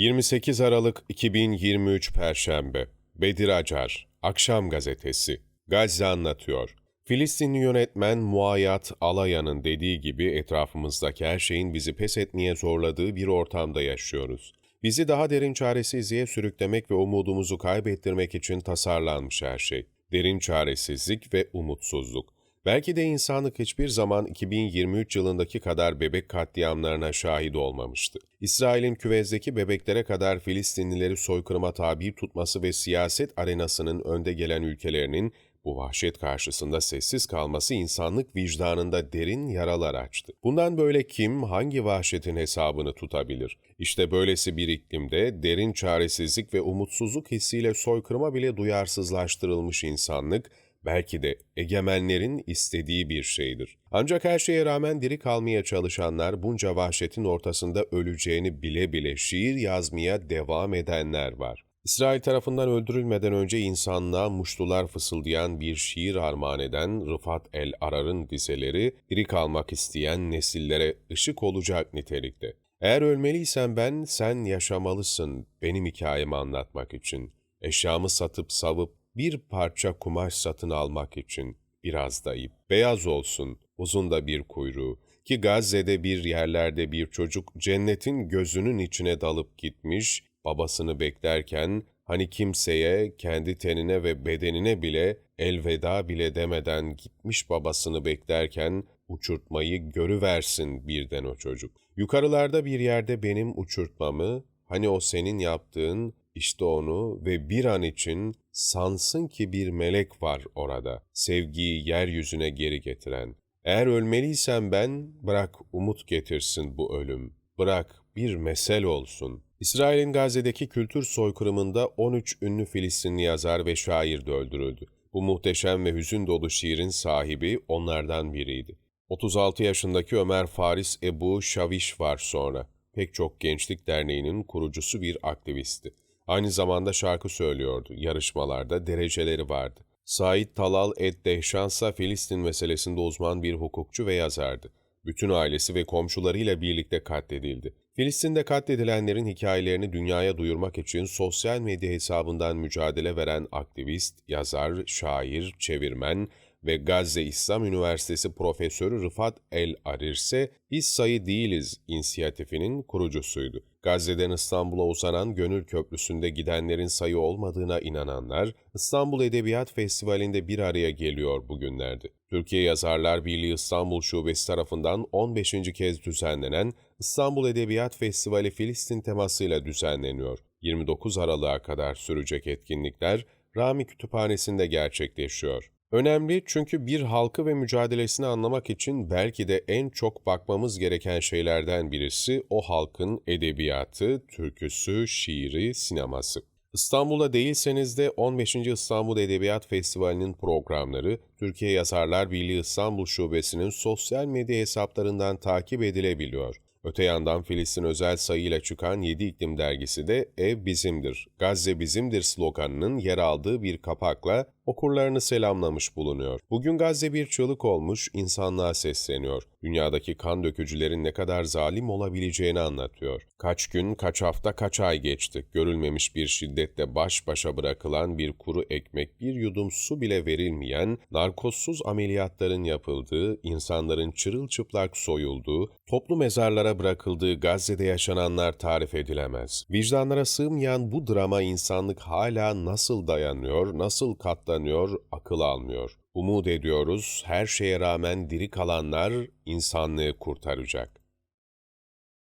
28 Aralık 2023 Perşembe Bedir Acar Akşam Gazetesi Gazze anlatıyor. Filistinli yönetmen Muayyat Alayan'ın dediği gibi etrafımızdaki her şeyin bizi pes etmeye zorladığı bir ortamda yaşıyoruz. Bizi daha derin çaresizliğe sürüklemek ve umudumuzu kaybettirmek için tasarlanmış her şey. Derin çaresizlik ve umutsuzluk. Belki de insanlık hiçbir zaman 2023 yılındaki kadar bebek katliamlarına şahit olmamıştı. İsrail'in küvezdeki bebeklere kadar Filistinlileri soykırıma tabi tutması ve siyaset arenasının önde gelen ülkelerinin bu vahşet karşısında sessiz kalması insanlık vicdanında derin yaralar açtı. Bundan böyle kim hangi vahşetin hesabını tutabilir? İşte böylesi bir iklimde derin çaresizlik ve umutsuzluk hissiyle soykırıma bile duyarsızlaştırılmış insanlık, belki de egemenlerin istediği bir şeydir. Ancak her şeye rağmen diri kalmaya çalışanlar bunca vahşetin ortasında öleceğini bile bile şiir yazmaya devam edenler var. İsrail tarafından öldürülmeden önce insanlığa muştular fısıldayan bir şiir armağan eden Rıfat el Arar'ın dizeleri diri kalmak isteyen nesillere ışık olacak nitelikte. Eğer ölmeliysen ben, sen yaşamalısın benim hikayemi anlatmak için. Eşyamı satıp savup bir parça kumaş satın almak için biraz da ip. Beyaz olsun, uzun da bir kuyruğu. Ki Gazze'de bir yerlerde bir çocuk cennetin gözünün içine dalıp gitmiş, babasını beklerken hani kimseye, kendi tenine ve bedenine bile elveda bile demeden gitmiş babasını beklerken uçurtmayı görüversin birden o çocuk. Yukarılarda bir yerde benim uçurtmamı, hani o senin yaptığın, işte onu ve bir an için sansın ki bir melek var orada, sevgiyi yeryüzüne geri getiren. Eğer ölmeliysem ben, bırak umut getirsin bu ölüm. Bırak bir mesel olsun. İsrail'in Gazze'deki kültür soykırımında 13 ünlü Filistinli yazar ve şair de öldürüldü. Bu muhteşem ve hüzün dolu şiirin sahibi onlardan biriydi. 36 yaşındaki Ömer Faris Ebu Şaviş var sonra. Pek çok gençlik derneğinin kurucusu bir aktivisti. Aynı zamanda şarkı söylüyordu. Yarışmalarda dereceleri vardı. Said Talal Ed Dehşansa Filistin meselesinde uzman bir hukukçu ve yazardı. Bütün ailesi ve komşularıyla birlikte katledildi. Filistin'de katledilenlerin hikayelerini dünyaya duyurmak için sosyal medya hesabından mücadele veren aktivist, yazar, şair, çevirmen ve Gazze İslam Üniversitesi Profesörü Rıfat El Arirse Biz Sayı Değiliz inisiyatifinin kurucusuydu. Gazze'den İstanbul'a uzanan Gönül Köprüsü'nde gidenlerin sayı olmadığına inananlar, İstanbul Edebiyat Festivali'nde bir araya geliyor bugünlerde. Türkiye Yazarlar Birliği İstanbul Şubesi tarafından 15. kez düzenlenen İstanbul Edebiyat Festivali Filistin temasıyla düzenleniyor. 29 Aralık'a kadar sürecek etkinlikler Rami Kütüphanesi'nde gerçekleşiyor. Önemli çünkü bir halkı ve mücadelesini anlamak için belki de en çok bakmamız gereken şeylerden birisi o halkın edebiyatı, türküsü, şiiri, sineması. İstanbul'da değilseniz de 15. İstanbul Edebiyat Festivali'nin programları Türkiye Yazarlar Birliği İstanbul Şubesi'nin sosyal medya hesaplarından takip edilebiliyor. Öte yandan Filistin özel sayıyla çıkan 7 İklim dergisi de Ev Bizimdir, Gazze Bizimdir sloganının yer aldığı bir kapakla okurlarını selamlamış bulunuyor. Bugün Gazze bir çığlık olmuş, insanlığa sesleniyor. Dünyadaki kan dökücülerin ne kadar zalim olabileceğini anlatıyor. Kaç gün, kaç hafta, kaç ay geçti. Görülmemiş bir şiddetle baş başa bırakılan bir kuru ekmek, bir yudum su bile verilmeyen, narkozsuz ameliyatların yapıldığı, insanların çırılçıplak soyulduğu, toplu mezarlara bırakıldığı Gazze'de yaşananlar tarif edilemez. Vicdanlara sığmayan bu drama insanlık hala nasıl dayanıyor, nasıl katlanıyor, akıl almıyor. Umut ediyoruz her şeye rağmen diri kalanlar insanlığı kurtaracak.